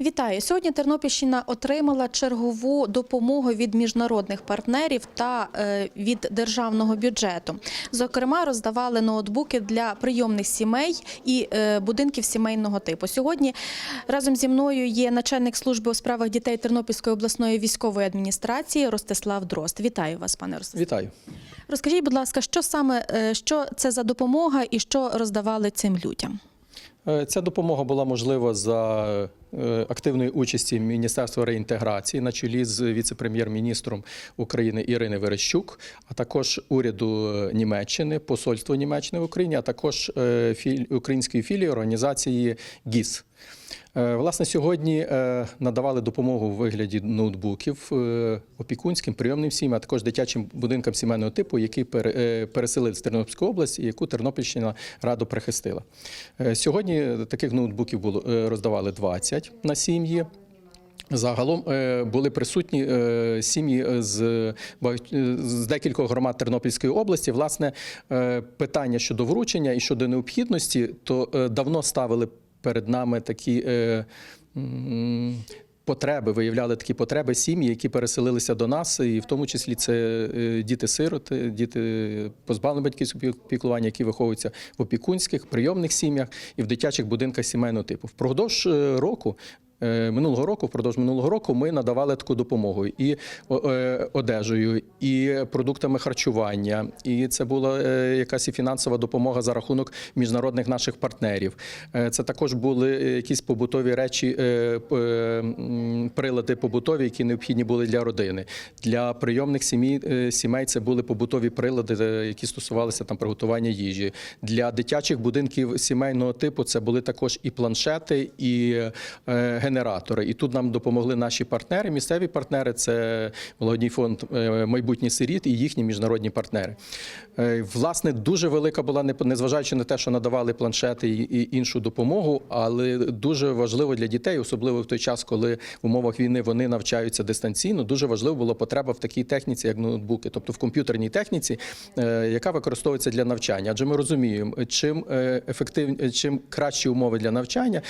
Вітаю! Сьогодні Тернопільщина отримала чергову допомогу від міжнародних партнерів та е, від державного бюджету. Зокрема, роздавали ноутбуки для прийомних сімей і е, будинків сімейного типу. Сьогодні разом зі мною є начальник служби у справах дітей Тернопільської обласної військової адміністрації Ростислав Дрозд. Вітаю вас, пане Ростислав. Вітаю. Розкажіть, будь ласка, що саме е, що це за допомога і що роздавали цим людям? Е, Ця допомога була можлива за е, активної участі Міністерства реінтеграції на чолі з віце-прем'єр-міністром України Ірини Верещук, а також уряду Німеччини, посольство Німеччини в Україні, а також е, української філії організації ГІС. Власне, сьогодні надавали допомогу у вигляді ноутбуків опікунським прийомним сім'ям, а також дитячим будинкам сімейного типу, які пере- переселили з Тернопільської області, і яку Тернопільщина радо прихистила. Е, Таких ноутбуків було е, роздавали 20 на сім'ї. Загалом е, були присутні е, сім'ї з, з декількох громад Тернопільської області. Власне, питання щодо вручення і щодо необхідності, то давно ставили перед нами такі. Потреби виявляли такі потреби сім'ї, які переселилися до нас, і в тому числі це е, діти-сироти, діти позбавлені батьківського піклування, які виховуються в опікунських, прийомних сім'ях і в дитячих будинках сімейного типу. Впродовж е, року Минулого року, впродовж минулого року, ми надавали таку допомогу і е, одежею, і продуктами харчування. І це була е, якась і фінансова допомога за рахунок міжнародних наших партнерів. Е, Це також були е, якісь побутові речі, е, е, прилади побутові, які необхідні були для родини. Для прийомних сімей, е, сімей це були побутові прилади, е, які стосувалися там приготування їжі. Для дитячих будинків сімейного типу це були також і планшети, і е, генератори. І тут нам допомогли наші партнери. Місцеві партнери це благодійний фонд е, майбутній сиріт і їхні міжнародні партнери. Е, Власне, дуже велика була не- незважаючи на те, що надавали планшети і іншу допомогу, але дуже важливо для дітей, особливо в той час, коли в умовах війни вони навчаються дистанційно. Дуже важливо була потреба в такій техніці, як ноутбуки, тобто в комп'ютерній техніці, е, яка використовується для навчання. Адже ми розуміємо, чим ефектив, чим кращі умови для навчання,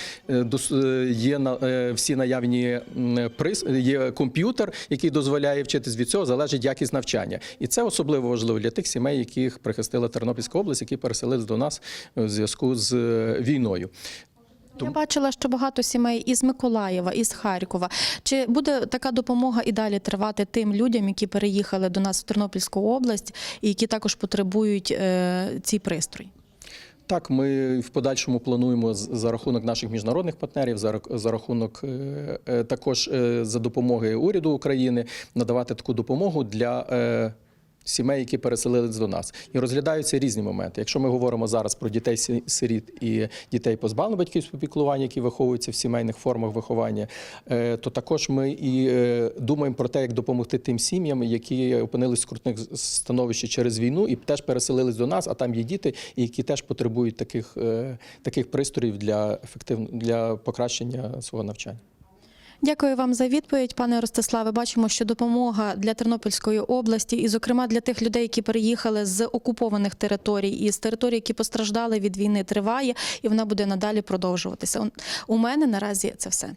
є на всі наявні м, прис, є комп'ютер, який дозволяє вчитись від цього, залежить якість навчання. І це особливо важливо для тих сімей, яких прихистила Тернопільська область, які переселились до нас в зв'язку з е, війною. Я бачила, що багато сімей із Миколаєва, із Харкова. Чи буде така допомога і далі тривати тим людям, які переїхали до нас в Тернопільську область і які також потребують е, цей пристрій? Так, ми в подальшому плануємо за рахунок наших міжнародних партнерів, за рахунок е, е, також е, за допомоги уряду України надавати таку допомогу для. Сімей, які переселились до нас, і розглядаються різні моменти. Якщо ми говоримо зараз про дітей сиріт і дітей позбавлених батьківського піклування, які виховуються в сімейних формах виховання, е, то також ми і е, думаємо про те, як допомогти тим сім'ям, які опинились в скрутних становищі через війну і теж переселились до нас, а там є діти, які теж потребують таких, е, таких пристроїв для ефективно для покращення свого навчання. Дякую вам за відповідь, пане Ростиславе. Бачимо, що допомога для Тернопільської області, і, зокрема, для тих людей, які переїхали з окупованих територій і з територій, які постраждали від війни, триває, і вона буде надалі продовжуватися. У мене наразі це все.